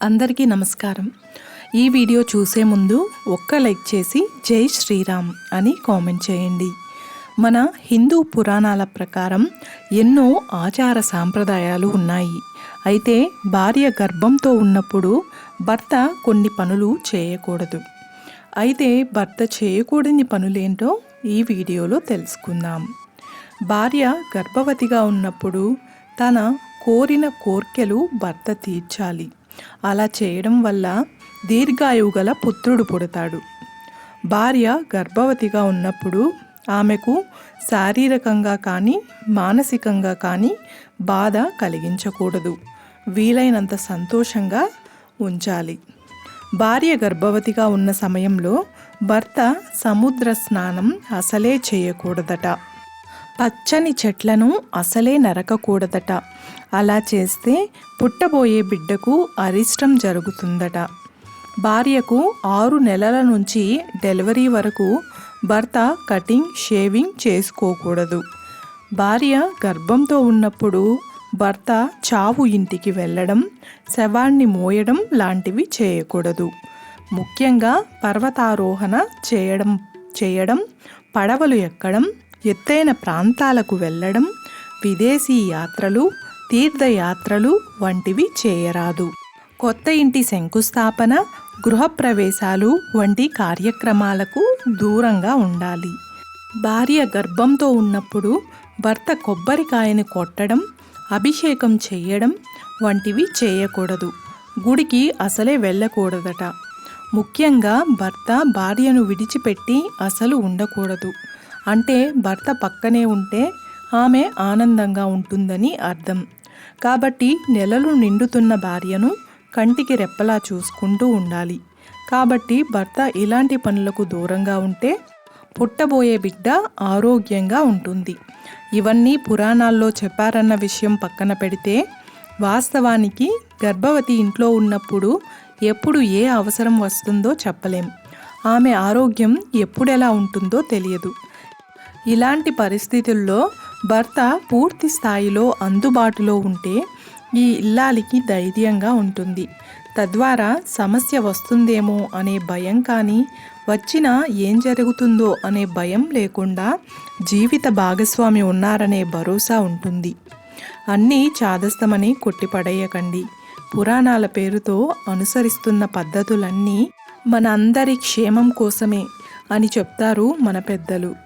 అందరికీ నమస్కారం. ఈ వీడియో చూసే ముందు ఒక్క లైక్ చేసి జై శ్రీరామ్ అని కామెంట్ చేయండి. మన హిందూ పురాణాల ప్రకారం ఎన్నో ఆచార సాంప్రదాయాలు ఉన్నాయి. అయితే భార్య గర్భంతో ఉన్నప్పుడు భర్త కొన్ని పనులు చేయకూడదు. అయితే భర్త చేయకూడని పనులేంటో ఈ వీడియోలో తెలుసుకుందాం. భార్య గర్భవతిగా ఉన్నప్పుడు తన కోరిన కోర్కెలు భర్త తీర్చాలి. అలా చేయడం వల్ల దీర్ఘాయువు గల పుత్రుడు పుడతాడు. భార్య గర్భవతిగా ఉన్నప్పుడు ఆమెకు శారీరకంగా కానీ మానసికంగా కానీ బాధ కలిగించకూడదు. వీలైనంత సంతోషంగా ఉంచాలి. భార్య గర్భవతిగా ఉన్న సమయంలో భర్త సముద్ర స్నానం అసలే చేయకూడదట. పచ్చని చెట్లను అసలే నరకకూడదట. అలా చేస్తే పుట్టబోయే బిడ్డకు అరిష్టం జరుగుతుందట. భార్యకు ఆరు నెలల నుంచి డెలివరీ వరకు భర్త కటింగ్ షేవింగ్ చేసుకోకూడదు. భార్య గర్భంతో ఉన్నప్పుడు భర్త చావు ఇంటికి వెళ్ళడం శవాన్ని మోయడం లాంటివి చేయకూడదు. ముఖ్యంగా పర్వతారోహణ చేయడం చేయడం పడవలు ఎక్కడం ఎత్తైన ప్రాంతాలకు వెళ్ళడం విదేశీ యాత్రలు తీర్థయాత్రలు వంటివి చేయరాదు. కొత్త ఇంటి శంకుస్థాపన గృహప్రవేశాలు వంటి కార్యక్రమాలకు దూరంగా ఉండాలి. భార్య గర్భంతో ఉన్నప్పుడు భర్త కొబ్బరికాయని కొట్టడం అభిషేకం చేయడం వంటివి చేయకూడదు. గుడికి అసలే వెళ్ళకూడదట. ముఖ్యంగా భర్త భార్యను విడిచిపెట్టి అసలు ఉండకూడదు. అంటే భర్త పక్కనే ఉంటే ఆమె ఆనందంగా ఉంటుందని అర్థం. కాబట్టి నెలలు నిండుతున్న భార్యను కంటికి రెప్పలా చూసుకుంటూ ఉండాలి. కాబట్టి భర్త ఇలాంటి పనులకు దూరంగా ఉంటే పుట్టబోయే బిడ్డ ఆరోగ్యంగా ఉంటుంది. ఇవన్నీ పురాణాల్లో చెప్పారన్న విషయం పక్కన పెడితే వాస్తవానికి గర్భవతి ఇంట్లో ఉన్నప్పుడు ఎప్పుడు ఏ అవసరం వస్తుందో చెప్పలేం. ఆమె ఆరోగ్యం ఎప్పుడెలా ఉంటుందో తెలియదు. ఇలాంటి పరిస్థితుల్లో భర్త పూర్తి స్థాయిలో అందుబాటులో ఉంటే ఈ ఇల్లాలికి ధైర్యంగా ఉంటుంది. తద్వారా సమస్య వస్తుందేమో అనే భయం కానీ వచ్చినా ఏం జరుగుతుందో అనే భయం లేకుండా జీవిత భాగస్వామి ఉన్నారనే భరోసా ఉంటుంది. అన్నీ చాదస్తమని కొట్టిపడేయకండి. పురాణాల పేరుతో అనుసరిస్తున్న పద్ధతులన్నీ మన అందరి క్షేమం కోసమే అని చెప్తారు మన పెద్దలు.